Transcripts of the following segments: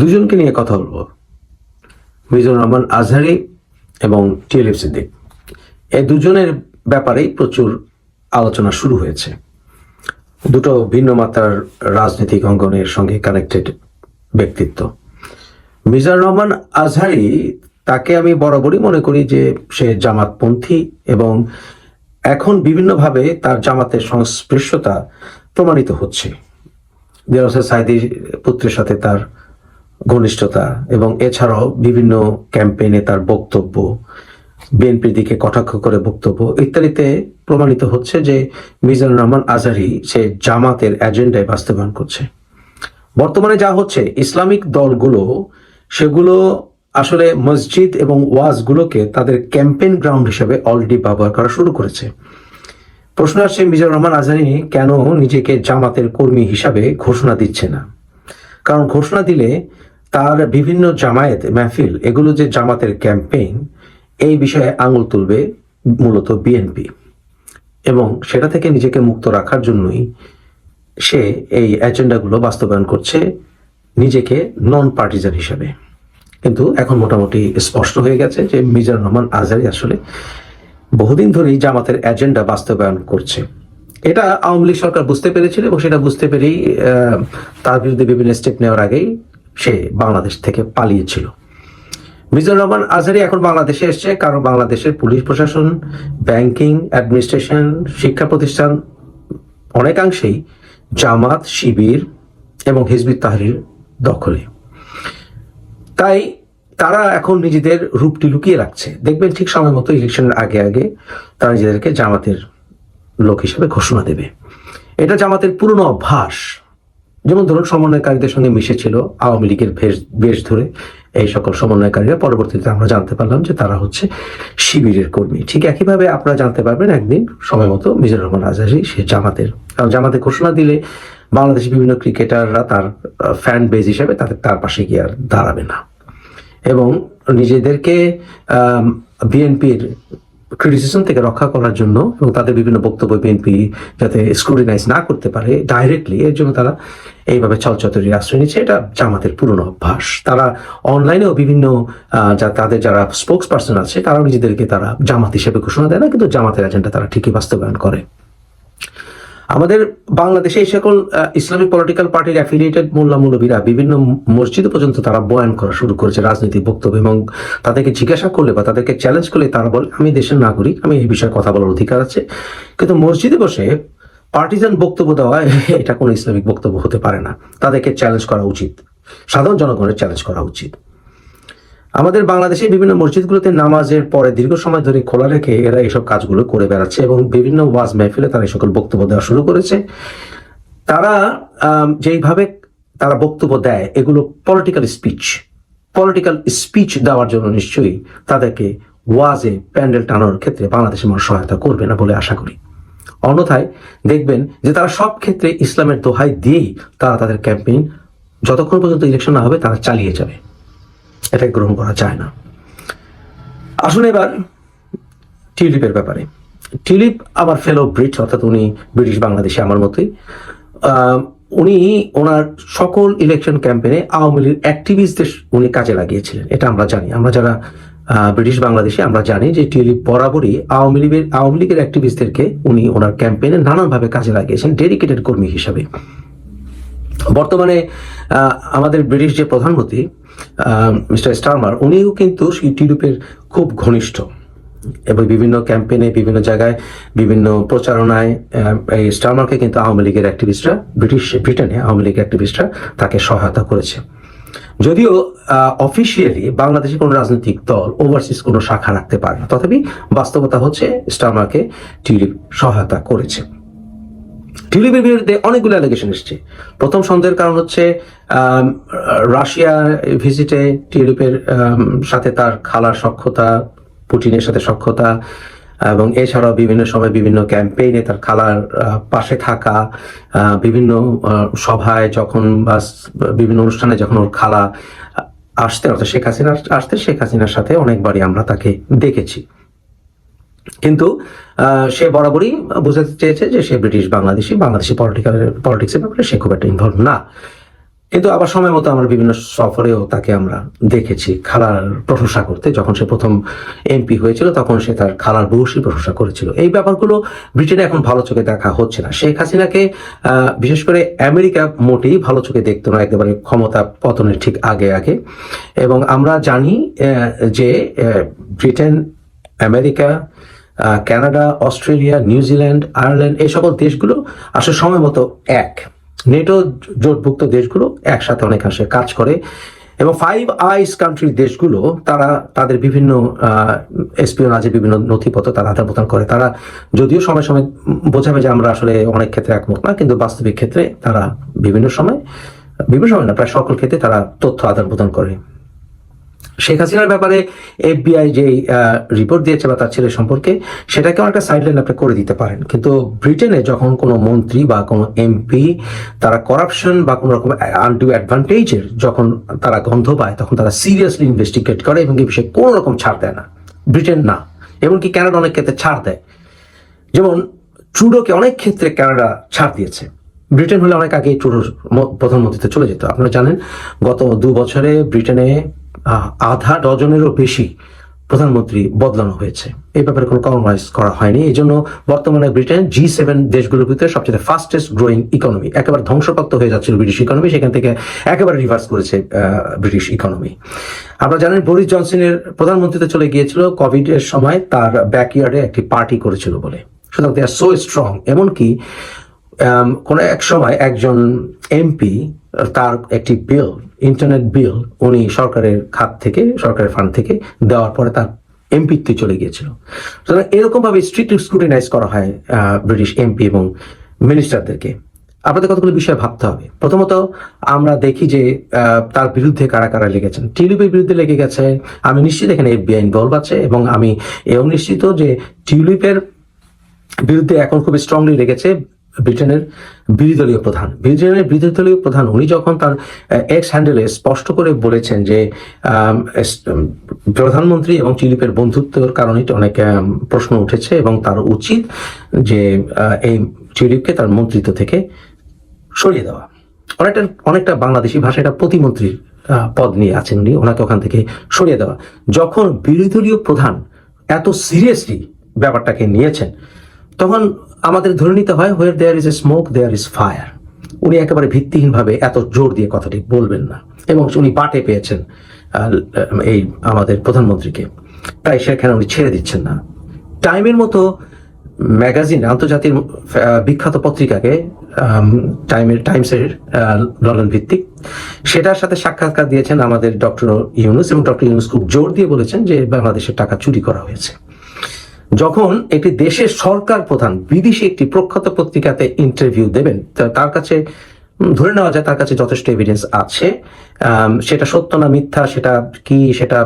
দুজনকে নিয়ে কথা বলব। মিজানুর রহমান আজহারি এবং টিএলএফ সিদ্দিক। এই দুজনের ব্যাপারেই প্রচুর আলোচনা শুরু হয়েছে। দুটো ভিন্ন মাত্রার রাজনৈতিক অঙ্গনের সঙ্গে কানেক্টেড ব্যক্তিত্ব। মিজানুর রহমান আজহারি, তাকে আমি বরাবরই মনে করি যে সে জামাতপন্থী এবং এখন বিভিন্নভাবে তার জামাতের সংস্পৃশ্যতা প্রমাণিত হচ্ছে। দেওয়াসের সাইদি পুত্রের সাথে তার ঘনিষ্ঠতা এবং এছাড়াও বিভিন্ন ক্যাম্পেইনে তার বক্তব্য বিএনপির দিকে কটাক্ষ করে বক্তব্য ইত্যাদিতে প্রমাণিত হচ্ছে যে মিজানুর রহমান আজারি সে জামাতের এজেন্ডায় বাস্তবায়ন করছে। বর্তমানে যা হচ্ছে, ইসলামিক দলগুলো সেগুলো আসলে মসজিদ এবং ওয়াজগুলোকে তাদের ক্যাম্পেইন গ্রাউন্ড হিসেবে অলরেডি ব্যবহার করা শুরু করেছে। প্রশ্ন আসছে, মিজানুর রহমান আজারি কেন নিজেকে জামাতের কর্মী হিসাবে ঘোষণা দিচ্ছে না? কারণ ঘোষণা দিলে তার বিভিন্ন জামায়াত, মাহফিল, এগুলো যে জামাতের ক্যাম্পেইন, এই বিষয়ে আঙুল তুলবে মূলত বিএনপি। এবং সেটা থেকে নিজেকে মুক্ত রাখার জন্যই সে এই এজেন্ডাগুলো বাস্তবায়ন করছে নিজেকে নন পার্টিজান হিসাবে। কিন্তু এখন মোটামুটি স্পষ্ট হয়ে গেছে যে মিজানুর রহমান আজারি আসলে বহুদিন ধরেই জামাতের এজেন্ডা বাস্তবায়ন করছে। এটা আওয়ামী লীগ সরকার বুঝতে পেরেছিল এবং সেটা বুঝতে পেরেই তার বিরুদ্ধে বিভিন্ন স্টেপ নেওয়ার আগেই সে বাংলাদেশ থেকে পালিয়েছিল। মিজানুর রহমান আজহারি এখন বাংলাদেশে এসছে, কারণ বাংলাদেশের পুলিশ প্রশাসন, ব্যাংকিং, অ্যাডমিনিস্ট্রেশন, শিক্ষা প্রতিষ্ঠান অনেকাংশেই জামাত, শিবির এবং হিজবুত তাহরির দখলে। তাই তারা এখন নিজেদের রূপটি লুকিয়ে রাখছে। দেখবেন ঠিক সময় মতো ইলেকশনের আগে আগে তারা নিজেদেরকে জামাতের লোক হিসেবে ঘোষণা দেবে। এটা জামাতের পুরনো অভ্যাস। যেমন ধরুন, সমন্বয়কারীদের সঙ্গে মিশেছিল আওয়ামী লীগের ভেষ বেশ ধরে। এই সকল সমন্বয়কারীরা পরবর্তীতে আমরা জানতে পারলাম যে তারা হচ্ছে শিবিরের কর্মী। ঠিক একইভাবে আপনারা জানতে পারবেন একদিন সময় মতো মিজানুর রহমান আজারি, সে জামাতের কারণ জামাতে ঘোষণা দিলে বাংলাদেশের বিভিন্ন ক্রিকেটাররা তার ফ্যান বেজ হিসেবে তাদের, তার পাশে গিয়ে আর দাঁড়াবে না। এবং নিজেদেরকে বিএনপির ক্রিটিসিজম থেকে রক্ষা করার জন্য এবং তাদের বিভিন্ন বক্তব্য বিএনপি যাতে স্ক্রুটিনাইজ না করতে পারে ডাইরেক্টলি এর জন্য তারা এইভাবে ছলচতরির আশ্রয় নিচ্ছে। এটা জামাতের পুরনো অভ্যাস। তারা অনলাইনেও বিভিন্ন যা তাদের যারা স্পোক্স পার্সন আছে, তারাও নিজেদেরকে তারা জামাত হিসেবে ঘোষণা দেয় না, কিন্তু জামাতের এজেন্ডা তারা ঠিকই বাস্তবায়ন করে। আমাদের বাংলাদেশে এই সকল ইসলামিক পলিটিক্যাল পার্টির অ্যাফিলিয়েটেড মোল্লা মৌলবীরা বিভিন্ন মসজিদ পর্যন্ত তারা বয়ান করা শুরু করেছে, রাজনৈতিক বক্তব্য এবং তাদেরকে জিজ্ঞাসা করলে বা তাদেরকে চ্যালেঞ্জ করলে তারা বলে, আমি দেশের নাগরিক, আমি এই বিষয়ে কথা বলার অধিকার আছে। কিন্তু মসজিদে বসে পার্টিজান বক্তব্য দেওয়া এটা কোনো ইসলামিক বক্তব্য হতে পারে না। তাদেরকে চ্যালেঞ্জ করা উচিত। সাধারণ জনগণের চ্যালেঞ্জ করা উচিত। আমাদের বাংলাদেশে বিভিন্ন মসজিদগুলোতে নামাজের পরে দীর্ঘ সময় ধরে খোলা রেখে এরা এইসব কাজগুলো করে বেড়াচ্ছে এবং বিভিন্ন ওয়াজ মেহফিলে তারা এই সকল বক্তব্য দেওয়া শুরু করেছে। তারা যেইভাবে তারা বক্তব্য দেয়, এগুলো পলিটিক্যাল স্পিচ পলিটিক্যাল স্পিচ দেওয়ার জন্য নিশ্চয়ই তাদেরকে ওয়াজে প্যান্ডেল টানানোর ক্ষেত্রে বাংলাদেশের মানুষ সহায়তা করবে না বলে আশা করি। অন্যথায় দেখবেন যে তারা সব ক্ষেত্রে ইসলামের দোহাই দিয়েই তারা তাদের ক্যাম্পেইন, যতক্ষণ পর্যন্ত ইলেকশন না হবে, তারা চালিয়ে যাবে। এটা গ্রহণ করা যায় না। আসুন এবার টিউলিপের ব্যাপারে। টিউলিপ আমার ফেলো ব্রিট অর্থাৎ উনি ব্রিটিশ বাংলাদেশে আমার মতোই। উনি ওনার সকল ইলেকশন ক্যাম্পেনে আওয়ামী লীগ অ্যাক্টিভিস্টদের উনি কাজে লাগিয়েছিলেন। এটা আমরা জানি। আমরা যারা ব্রিটিশ বাংলাদেশে, আমরা জানি যে টিউলিপ বরাবরই আওয়ামী লীগের আওয়ামী লীগের অ্যাক্টিভিস্টদেরকে উনি ওনার ক্যাম্পেনে নানানভাবে কাজে লাগিয়েছেন ডেডিকেটেড কর্মী হিসাবে। বর্তমানে আমাদের ব্রিটিশ যে প্রধানমন্ত্রী মিস্টার স্টারমার, উনিও কিন্তু টিউলিপের খুব ঘনিষ্ঠ। এবং বিভিন্ন ক্যাম্পেইনে, বিভিন্ন জায়গায়, বিভিন্ন প্রচারণায় এই স্টারমারকে কিন্তু আওয়ামী লীগের অ্যাক্টিভিস্টরা ব্রিটিশ, ব্রিটেনে আওয়ামী লীগের অ্যাক্টিভিস্টরা তাকে সহায়তা করেছে। যদিও অফিসিয়ালি বাংলাদেশে কোনো রাজনৈতিক দল ওভারসিজ কোনো শাখা রাখতে পারে না। তথাপি বাস্তবতা হচ্ছে স্টারমারকে টিউলিপ সহায়তা করেছে। টিউলিপের বিরুদ্ধে অনেকগুলো অ্যালিগেশন এসছে। প্রথম সন্দেহের কারণ হচ্ছে আম, রাশিয়া ভিজিটে টিউলিপের সাথে তার খালার সক্ষতা পুটিনের সাথে সক্ষতা এবং এছাড়াও বিভিন্ন সময় বিভিন্ন ক্যাম্পেইনে তার খালার পাশে থাকা বিভিন্ন সভায় যখন বা বিভিন্ন অনুষ্ঠানে যখন ওর খালা আসতে অর্থাৎ শেখ হাসিনা আসতে শেখ হাসিনার সাথে অনেকবারই আমরা তাকে দেখেছি। কিন্তু সে বরাবরই বোঝাতে চেয়েছে যে সে ব্রিটিশ বাংলাদেশি বাংলাদেশি পলিটিক্যাল পলিটিক্সের ব্যাপারে সে খুব একটা ইনভলভ না। কিন্তু আবার সময় মতো আমরা বিভিন্ন সফরেও তাকে আমরা দেখেছি খালার প্রশংসা করতে। যখন সে প্রথম এমপি হয়েছিল, তখন সে তার খালার বউসির প্রশংসা করেছিল। এই ব্যাপারগুলো ব্রিটেনে এখন ভালো চোখে দেখা হচ্ছে না। শেখ হাসিনাকে বিশেষ করে আমেরিকা মোটেই ভালো চোখে দেখতো না, একেবারে ক্ষমতা পতনের ঠিক আগে আগে। এবং আমরা জানি যে Britain, America Canada, Australia New Zealand Ireland, এই সকল দেশগুলো আসলে সময় মতো এক। নেটো জোটভুক্ত দেশগুলো একসাথে অনেক আসে, কাজ করে। এবং ফাইভ আইস কান্ট্রির দেশগুলো, তারা তাদের বিভিন্ন এসপিওনাজে বিভিন্ন নথিপত্র তারা আদান প্রদান করে। তারা যদিও সময় সময় বোঝাবে যে আমরা আসলে অনেক ক্ষেত্রে একমত না, কিন্তু বাস্তবিক ক্ষেত্রে তারা বিভিন্ন সময় বিভিন্ন সময় না, প্রায় সকল ক্ষেত্রে তারা তথ্য আদান প্রদান করে। শেখ হাসিনার ব্যাপারে এফবিআই যে রিপোর্ট দিয়েছে বা তার ছেলে সম্পর্কে সেটাকে অনেকটা সাইডলাইন আপনি করে দিতে পারেন। কিন্তু ব্রিটেনে যখন কোনো মন্ত্রী বা কোনো এমপি তারা করাপশন বা কোনো রকম আনডু অ্যাডভান্টেজের যখন তারা গন্ধ পায়, তখন তারা সিরিয়াসলি ইনভেস্টিগেট করে এবং এই বিষয়ে কোনো রকম ছাড় দেয় না। ব্রিটেন না। এমনকি ক্যানাডা অনেক ক্ষেত্রে ছাড় দেয়। যেমন ট্রুডোকে অনেক ক্ষেত্রে কানাডা ছাড় দিয়েছে। ব্রিটেন হলে অনেক আগে ট্রুডো ম- প্রধানমন্ত্রীতে চলে যেত। আপনারা জানেন, গত দু বছরে ব্রিটেনে আধা ডজনেরও বেশি প্রধানমন্ত্রী বদলানো হয়েছে। এই ব্যাপারে কোনো কম্প্রোমাইজ করা হয়নি। এই জন্য বর্তমানে ব্রিটেন জি সেভেন দেশগুলোর ভিতরে সবচেয়ে ফাস্টেস্ট গ্রোয়িং ইকোনমি একেবারে ধ্বংসপ্রাপ্ত হয়ে যাচ্ছিল ব্রিটিশ ইকোনমি সেখান থেকে একেবারে রিভার্স করেছে ব্রিটিশ ইকোনমি আমরা জানেন বরিস জনসনের প্রধানমন্ত্রীতে চলে গিয়েছিল কোভিড এর সময়, তার ব্যাকইয়ার্ডে একটি পার্টি করেছিল বলে। সুতরাং দে আর সো স্ট্রং এমনকি কোনো এক সময় একজন এমপি তার একটি বিল ইন্টারনেট বিল উনি সরকারের খাত থেকে, সরকারের ফান্ড থেকে দেওয়ার পরে তার এমপিতে চলে গিয়েছিল। সুতরাং এরকম ভাবে স্ট্রিক্ট স্ক্রুটিনাইজ করা হয় ব্রিটিশ এমপি এবং মিনিস্টারদেরকে আপনাদের কতগুলো বিষয় ভাবতে হবে? প্রথমত, আমরা দেখি যে তার বিরুদ্ধে কারা কারা লেগেছেন। টিউলিপের বিরুদ্ধে লেগে গেছে, আমি নিশ্চিত এখানে এফবিআই ইনভলভ আছে এবং আমি এও নিশ্চিত যে টিউলিপের বিরুদ্ধে এখন খুব স্ট্রংলি লেগেছে ব্রিটেনের বিরোধী দলীয় প্রধান। ব্রিটেনের বিরোধী দলীয় প্রধান, উনি যখন তার এক্স হ্যান্ডেলে স্পষ্ট করে বলেছেন যে প্রধানমন্ত্রী এবং চিলিপের বন্ধুত্বের কারণে অনেক প্রশ্ন উঠেছে এবং তার উচিত যে এই চিলিপকে তার মন্ত্রিত্ব থেকে সরিয়ে দেওয়া। অনেকটা অনেকটা বাংলাদেশি ভাষায় এটা প্রতিমন্ত্রীর পদ নিয়ে আছেন উনি, ওনাকে ওখান থেকে সরিয়ে দেওয়া। যখন বিরোধী দলীয় প্রধান এত সিরিয়াসলি ব্যাপারটাকে নিয়েছেন, তখন আমাদের ধরে নিতে হয় where there is a smoke there is fire উনি একেবারে ভিত্তিহীনভাবে এত জোর দিয়ে কথাটি বলবেন না। এবং উনি পাটে পেয়েছেন এই আমাদের প্রধানমন্ত্রীকে। তাই সেখানে উনি ছেড়ে দিচ্ছেন না। টাইমের মতো ম্যাগাজিন, আন্তর্জাতিক বিখ্যাত পত্রিকাকে টাইমের, টাইমসের লন্ডন ভিত্তিক, সেটার সাথে সাক্ষাৎকার দিয়েছেন আমাদের ডক্টর ইউনুস। এবং ডক্টর ইউনুস খুব জোর দিয়ে বলেছেন যে বাংলাদেশের টাকা চুরি করা হয়েছে। যখন একটি দেশের সরকার প্রধান বিদেশি একটি প্রখ্যাত পত্রিকাতে ইন্টারভিউ দেবেন তার কাছে ধরে নেওয়া যায় তার কাছে যথেষ্ট এভিডেন্স আছে। সেটা সত্য না মিথ্যা, সেটা কি, সেটা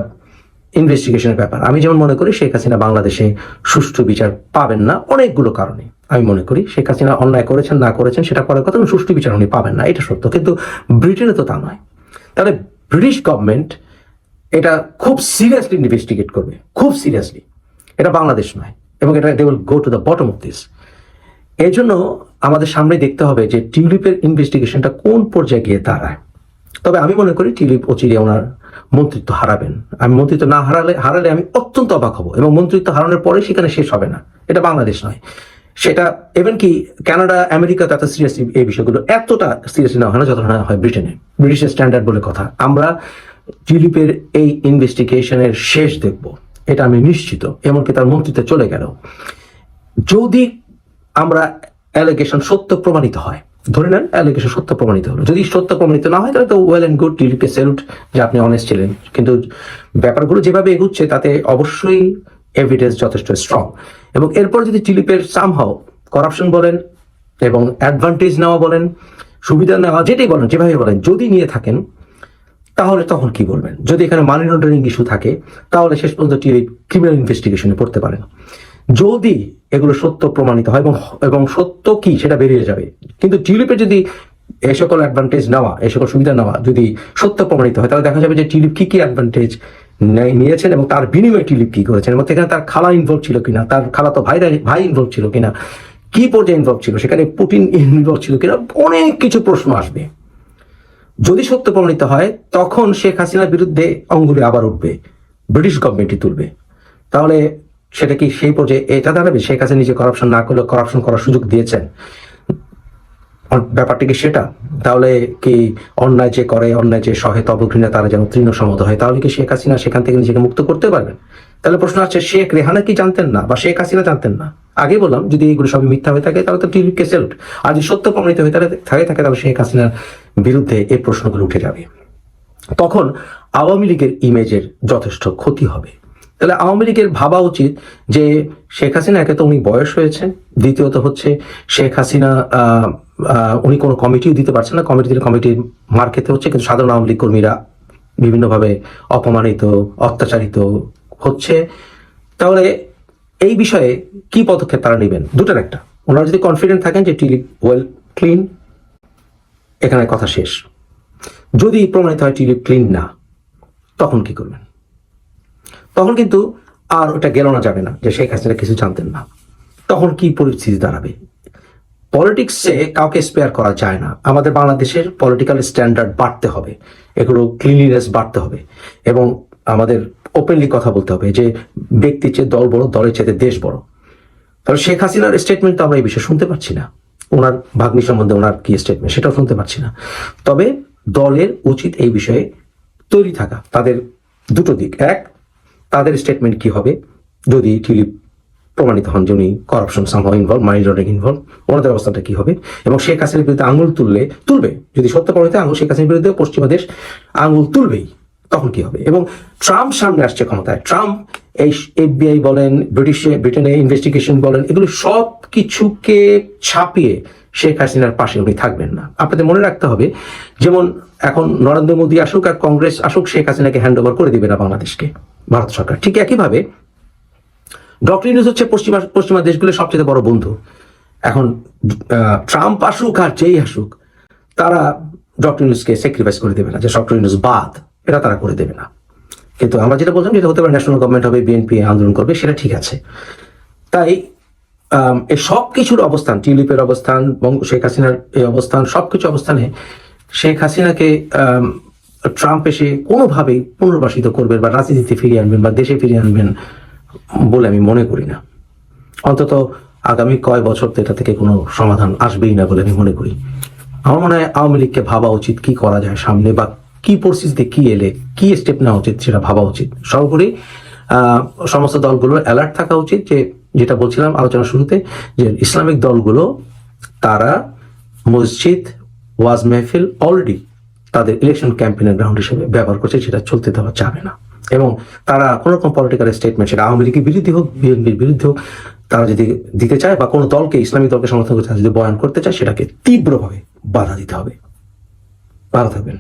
ইনভেস্টিগেশনের ব্যাপার। আমি যেমন মনে করি শেখ হাসিনা বাংলাদেশে সুষ্ঠু বিচার পাবেন না অনেকগুলো কারণে। আমি মনে করি শেখ হাসিনা অন্যায় করেছেন, না করেছেন, সেটা পরের কথা সুষ্ঠু বিচার উনি পাবেন না, এটা সত্য। কিন্তু ব্রিটেনে তো তা নয়। তাহলে ব্রিটিশ গভর্নমেন্ট এটা খুব সিরিয়াসলি ইনভেস্টিগেট করবে, খুব সিরিয়াসলি এটা বাংলাদেশ নয়, এবং এটা they will go to the bottom of this এই জন্য আমাদের সামনে দেখতে হবে যে টিউলিপের ইনভেস্টিগেশনটা কোন পর্যায়ে গিয়ে দাঁড়ায়। তবে আমি মনে করি টিউলিপ ও অচিরে ওনার মন্ত্রিত্ব হারাবেন। আমি মন্ত্রিত্ব না হারালে হারালে আমি অত্যন্ত অবাক হব, এবং মন্ত্রিত্ব হারানোর পরে সেখানে শেষ হবে না। এটা বাংলাদেশ নয়। সেটা ইভেন কি কানাডা, আমেরিকা এত সিরিয়াসলি এই বিষয়গুলো এতটা সিরিয়াসলি না হয় না, যতটা হয় ব্রিটেনে। ব্রিটিশের স্ট্যান্ডার্ড বলে কথা। আমরা টিউলিপের এই ইনভেস্টিগেশনের শেষ দেখব। এটা আমি নিশ্চিত, এমনকি তার মন্ত্রিত্বে চলে গেল যদি আমরা অ্যালিগেশন সত্য প্রমাণিত হয়, ধরে নেন অ্যালিগেশন সত্য প্রমাণিত হলো। যদি সত্য প্রমাণিত না হয়, তাহলে তো ওয়েল অ্যান্ড গুড টিলিপকে স্যালুট যে আপনি অনেস্ট ছিলেন। কিন্তু ব্যাপারগুলো যেভাবে এগুচ্ছে, তাতে অবশ্যই এভিডেন্স যথেষ্ট স্ট্রং এবং এরপর যদি টিলিপের সামহাও করাপশন বলেন এবং অ্যাডভান্টেজ নেওয়া বলেন, সুবিধা নেওয়া, যেটাই বলেন, যেভাবে বলেন, যদি নিয়ে থাকেন তাহলে তখন কি বলবেন? যদি এখানে মানি লন্ডারিং ইস্যু থাকে, তাহলে শেষ পর্যন্ত ক্রিমিনাল ইনভেস্টিগেশনে পড়তে পারেন। যদি এগুলো সত্য প্রমাণিত হয় এবং এবং সত্য কি সেটা বেরিয়ে যাবে। কিন্তু টিউলিপের যদি এই সকল অ্যাডভান্টেজ নেওয়া এই সকল সুবিধা নেওয়া যদি সত্য প্রমাণিত হয়, তাহলে দেখা যাবে যে টিউলিপ কি কি অ্যাডভান্টেজ নিয়েছেন এবং তার বিনিময়ে টিউলিপ কি করেছেন এবং সেখানে তার খালা ইনভলভ ছিল কিনা, তার খালা তো ভাই ভাই ইনভলভ ছিল কিনা, কি পর্যায়ে ইনভলভ ছিল, সেখানে পুটিন ইনভলভ ছিল কিনা, অনেক কিছু প্রশ্ন আসবে। যদি সত্য প্রমাণিত হয়, তখন শেখ হাসিনার বিরুদ্ধে অঙ্গুলি আবার উঠবে, ব্রিটিশ গভর্নমেন্টই তুলবে। তাহলে সেটা কি সেই পর্যায়ে এটা দাঁড়াবে? শেখ হাসিনা নিজে করাপশন না করলে করাপশন করার সুযোগ দিয়েছেন? ব্যাপারটি কি সেটা? তাহলে কি অন্যায় যে করে, অন্যায় যে সহে তবঘৃণা তারা যেন তৃণ সমত হয়, তাহলে কি শেখ হাসিনা সেখান থেকে নিজেকে মুক্ত করতে পারবেন? তাহলে প্রশ্ন আছে শেখ রেহানা কি জানতেন না বা শেখ হাসিনা জানতেন না? আগে বললাম, যদি এইগুলো সবই মিথ্যা হয়ে থাকে, তাহলে তো টিভিকে সেলুট আর যদি সত্য প্রমাণিত হয়ে থাকে থাকে থাকে, তাহলে শেখ হাসিনার বিরুদ্ধে এই প্রশ্নগুলো উঠে যাবে। তখন আওয়ামী লীগের ইমেজের যথেষ্ট ক্ষতি হবে। তাহলে আওয়ামী লীগের ভাবা উচিত যে শেখ হাসিনা, একে তো উনি বয়স হয়েছে, দ্বিতীয়ত হচ্ছে শেখ হাসিনা উনি কোনো কমিটিও দিতে পারছেন না কমিটি দিলে কমিটির মার খেতে হচ্ছে, কিন্তু সাধারণ আওয়ামী লীগ কর্মীরা বিভিন্নভাবে অপমানিত, অত্যাচারিত হচ্ছে। তাহলে এই বিষয়ে কি পদক্ষেপ তারা নেবেন? দুটার একটা। ওনারা যদি কনফিডেন্ট থাকেন যে টিলিপ ওয়েল ক্লিন এখানে কথা শেষ। যদি প্রমাণিত হয় টিলিপ ক্লিন না, তখন কি করবেন? তখন কিন্তু আর ওটা গেল না, যাবে না যে শেখ হাসিনা কিছু জানতেন না। তখন কি পরিস্থিতি দাঁড়াবে? পলিটিক্সে কাউকে স্পেয়ার করা যায় না। আমাদের বাংলাদেশের পলিটিক্যাল স্ট্যান্ডার্ড বাড়তে হবে। এগুলো ক্লিনলিনেস বাড়তে হবে। এবং আমাদের ওপেনলি কথা বলতে হবে যে ব্যক্তির চেয়ে দল বড়, দলের চেয়ে দেশ বড়। তাহলে শেখ হাসিনার স্টেটমেন্ট তো আমরা এই বিষয়ে শুনতে পাচ্ছি না। ওনার ভাগ্নি সম্বন্ধে ওনার কি স্টেটমেন্ট সেটাও শুনতে পাচ্ছি না। তবে দলের উচিত এই বিষয়ে তৈরি থাকা, তাদের দুটো দিক। এক, তাদের স্টেটমেন্ট কি হবে? যদি টিলিপ প্রমাণিত হন যে উনি corruption somehow involve money laundering involve ওনাদের অবস্থাটা কি হবে? এবং শেখ হাসিনার বিরুদ্ধে আঙুল তুললে, তুলবে। যদি সত্য প্রমাণিত আঙুল শেখ হাসিনার বিরুদ্ধে পশ্চিমা দেশ আঙুল তুলবেই। তখন কি হবে? এবং ট্রাম্প সামনে আসছে ক্ষমতায়। ট্রাম্প, এই এফবিআই বলেন, ব্রিটিশে, ব্রিটেনে ইনভেস্টিগেশন বলেন, এগুলো সব কিছুকে ছাপিয়ে শেখ হাসিনার পাশে উনি থাকবেন না। আপনাদের মনে রাখতে হবে, যেমন এখন নরেন্দ্র মোদী আসুক আর কংগ্রেস আসুক, শেখ হাসিনাকে হ্যান্ড ওভার করে দিবে না বাংলাদেশকে, ভারত সরকার। ঠিক একইভাবে ডক্টর ইউনুস হচ্ছে পশ্চিমা পশ্চিমা দেশগুলোর সবচেয়ে বড় বন্ধু। এখন ট্রাম্প আসুক আর যেই আসুক, তারা ডক্টর ইউনুসকে স্যাক্রিফাইস করে দেবে না, যে ডক্টর ইউনুস বাদ। এটা তারা করে দেবে না। কিন্তু আমরা যেটা বলছিলাম যেটা হতে পারে ন্যাশনাল গভর্নমেন্ট হবে বিএনপি আন্দোলন করবে, সেটা ঠিক আছে। তাই এই সব কিছুর অবস্থান, টিউলিপের অবস্থান শেখ হাসিনার এই অবস্থান সবকিছু অবস্থানে শেখ হাসিনাকে ট্রাম্প এসে কোনোভাবেই পুনর্বাসিত করবেন বা রাজনীতিতে ফিরিয়ে আনবেন বা দেশে ফিরিয়ে আনবেন বলে আমি মনে করি না। অন্তত আগামী কয় বছর তো এটা থেকে কোনো সমাধান আসবেই না বলে আমি মনে করি। আমার মনে হয় আওয়ামী লীগকে ভাবা উচিত কি করা যায় সামনে বা কি পরিস্থিতিতে কি এলে, কি স্টেপ নেওয়া উচিত সেটা ভাবা উচিত। সর্বোপরি সমস্ত দলগুলোর অ্যালার্ট থাকা উচিত যে, যেটা বলছিলাম আলোচনা শুরুতে, যে ইসলামিক দলগুলো, তারা মসজিদ, ওয়াজ মেহফিল অলরেডি তাদের ইলেকশন ক্যাম্পেনের গ্রাউন্ড হিসেবে ব্যবহার করছে, সেটা চলতে দেওয়া যাবে না। এবং তারা কোনো রকম পলিটিক্যাল স্টেটমেন্ট সেটা আওয়ামী লীগের বিরুদ্ধে হোক, বিএনপির বিরুদ্ধে হোক, তারা যদি দিতে চায় বা কোনো দলকে, ইসলামিক দলকে সমর্থন করতে যদি বয়ান করতে চায়, সেটাকে তীব্রভাবে বাধা দিতে হবে। ভালো থাকবেন।